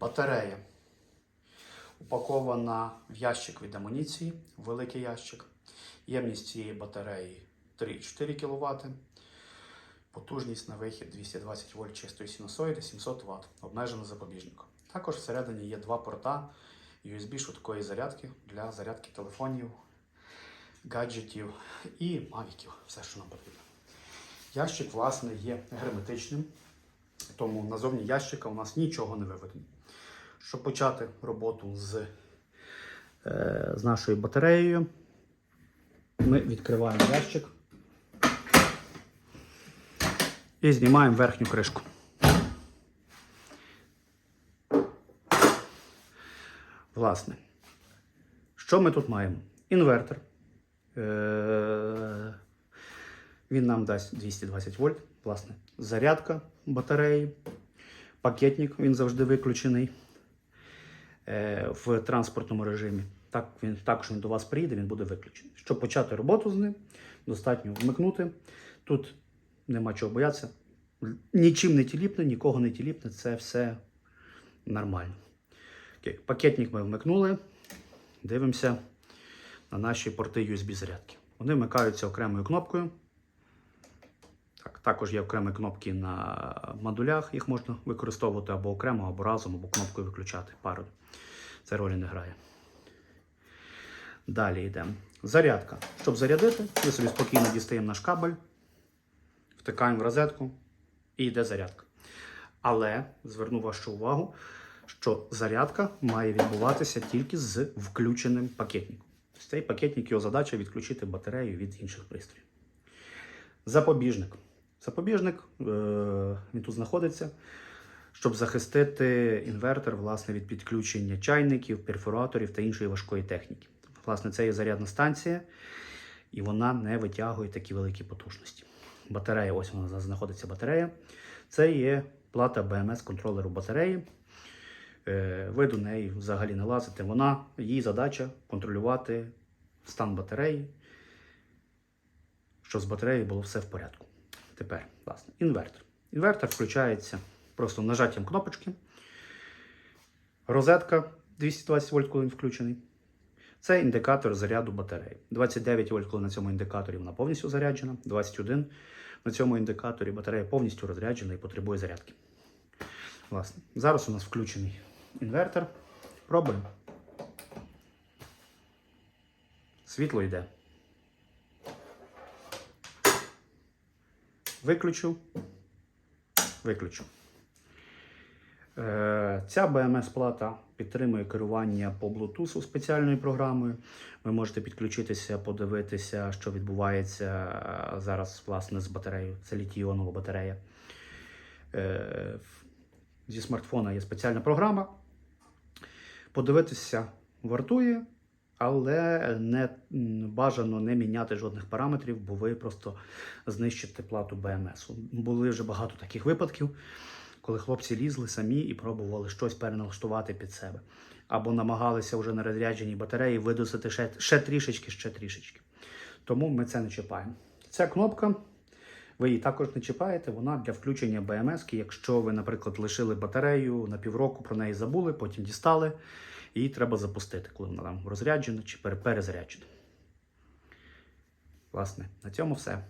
Батарея. Упакована в ящик від амуніції, великий ящик. Ємність цієї батареї 3,4 кВт. Потужність на вихід 220 вольт чистої синусоїди 700 Вт. Обмежено запобіжником. Також всередині є два порта USB швидкої зарядки для зарядки телефонів, гаджетів і мавіків. Все, що нам потрібно. Ящик, власне, є герметичним, тому назовні ящика у нас нічого не виведено. Щоб почати роботу з, е, з нашою батареєю, ми відкриваємо ящик і знімаємо верхню кришку. Власне, що ми тут маємо? Інвертор. Е, Він нам дасть 220 вольт, власне, зарядка батареї, пакетник, він завжди виключений е, в транспортному режимі. Так, він, також він до вас приїде, він буде виключений. Щоб почати роботу з ним, достатньо вмикнути. Тут нема чого боятися. Нічим не тіліпне, нікого не тіліпне, це все нормально. Окей. Пакетник ми вмикнули. Дивимося на наші порти USB зарядки. Вони вмикаються окремою кнопкою. Так, також є окремі кнопки на модулях, їх можна використовувати або окремо, або разом, або кнопкою виключати пару. Це ролі не грає. Далі йдемо. Зарядка. Щоб зарядити, ми собі спокійно дістаємо наш кабель, втикаємо в розетку і йде зарядка. Але зверну вашу увагу, що зарядка має відбуватися тільки з включеним пакетником. Цей пакетник його задача відключити батарею від інших пристроїв. Запобіжник. Запобіжник, е, він тут знаходиться, щоб захистити інвертор власне, від підключення чайників, перфораторів та іншої важкої техніки. Власне, це є зарядна станція, і вона не витягує такі великі потужності. Батарея, ось вона знаходиться батарея. Це є плата BMS контролеру батареї. Е, Ви до неї взагалі не лазите. Вона, її задача контролювати стан батареї, щоб з батареєю було все в порядку. Тепер, власне, інвертор. Інвертор включається просто нажаттям кнопочки. Розетка 220 вольт, коли він включений. Це індикатор заряду батареї. 29 вольт, коли на цьому індикаторі вона повністю заряджена. 21 на цьому індикаторі батарея повністю розряджена і потребує зарядки. Власне, зараз у нас включений інвертор. Пробуємо. Світло йде. Виключу. Виключу. Е, Ця BMS-плата підтримує керування по Bluetooth спеціальною програмою. Ви можете підключитися, подивитися, що відбувається е, зараз власне, з батареєю. Це літій-іонова батарея. Е, Зі смартфона є спеціальна програма. Подивитися вартує, але не бажано не міняти жодних параметрів, бо ви просто знищите плату BMS. Були вже багато таких випадків, коли хлопці лізли самі і пробували щось переналаштувати під себе. Або намагалися вже на розрядженій батареї видусити ще, ще трішечки, ще трішечки. Тому ми це не чіпаємо. Ця кнопка, ви її також не чіпаєте, вона для включення BMS, якщо ви, наприклад, лишили батарею на півроку, про неї забули, потім дістали, її треба запустити, коли вона там розряджена чи пере- перезаряджена. Власне, на цьому все.